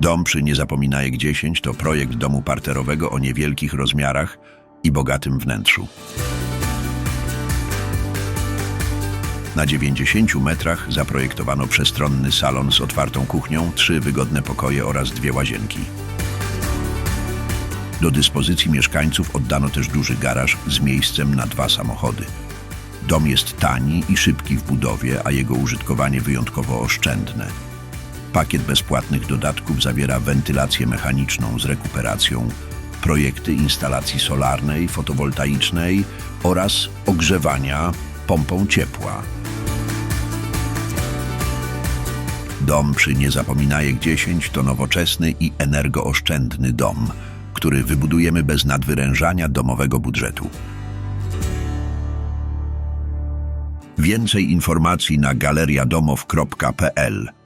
Dom przy Niezapominajek 10 to projekt domu parterowego o niewielkich rozmiarach i bogatym wnętrzu. Na 90 metrach zaprojektowano przestronny salon z otwartą kuchnią, trzy wygodne pokoje oraz dwie łazienki. Do dyspozycji mieszkańców oddano też duży garaż z miejscem na dwa samochody. Dom jest tani i szybki w budowie, a jego użytkowanie wyjątkowo oszczędne. Pakiet bezpłatnych dodatków zawiera wentylację mechaniczną z rekuperacją, projekty instalacji solarnej, fotowoltaicznej oraz ogrzewania pompą ciepła. Dom przy Niezapominajek 10 to nowoczesny i energooszczędny dom, który wybudujemy bez nadwyrężania domowego budżetu. Więcej informacji na galeriadomow.pl